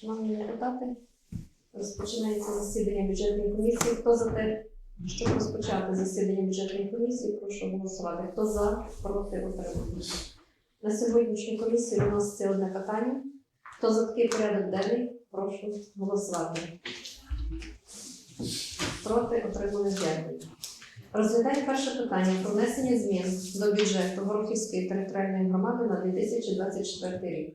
Шановні депутати, розпочинається засідання бюджетної комісії. Хто за те, щоб розпочати засідання бюджетної комісії, прошу голосувати. Хто за, проти, утримуйтесь. На сьогоднішню комісію виноситься одне питання. Хто за такий порядок денний, прошу голосувати. Проти, утримали, дякую. Розглядає перше питання про внесення змін до бюджету Горохівської територіальної громади на 2024 рік.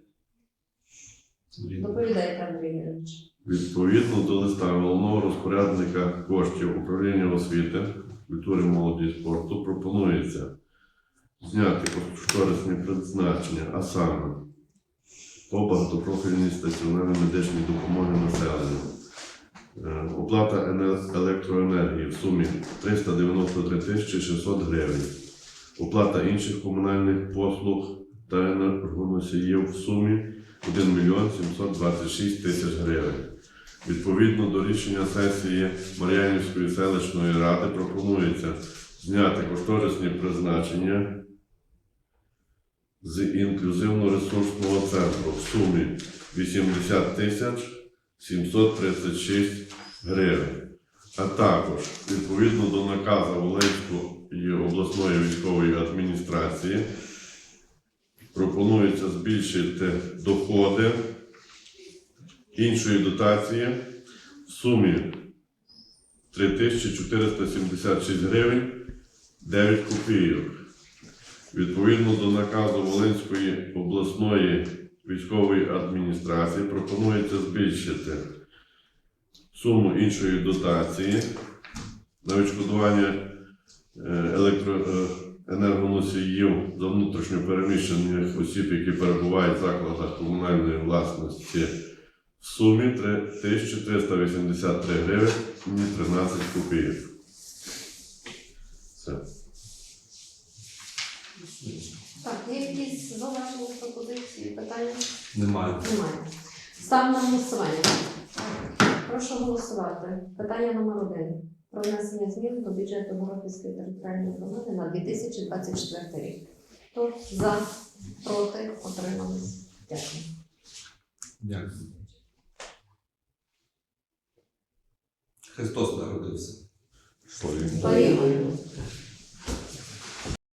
Доповідайте, Андрій Юрійович. Відповідно до листа головного розпорядника коштів управління освіти, культури, молоді і спорту пропонується зняти кошторисні призначення, а саме по багатопрофільній стаціонарній медичній допомоги населенню. Е, Оплата електроенергії в сумі 393 тисячі 600 гривень. Оплата інших комунальних послуг та енергоносіїв в сумі 1 мільйон 726 тисяч гривень. Відповідно до рішення сесії Мар'янівської селищної ради пропонується зняти кошторисні призначення з інклюзивно-ресурсного центру в сумі 80 тисяч 736 гривень. А також відповідно до наказу Волинської обласної військової адміністрації пропонується збільшити доходи іншої дотації в сумі 3476 гривень 9 копійок. Відповідно до наказу Волинської обласної військової адміністрації пропонується збільшити суму іншої дотації на відшкодування е, електро, е, енергоносіїв за внутрішньо переміщених осіб, які перебувають в закладах комунальної власності в сумі 1383 гривень і 13 копійок. Все. Так, є якісь зауваження, пропозиції, питання? Немає. Немає. Ставлю на голосування. Прошу голосувати. Питання номер один. Про внесення змін до бюджету Горохівської територіальної громади на 2024 рік. Хто за, проти, отримались? Дякую. Дякую. Христос народився. Поїхали.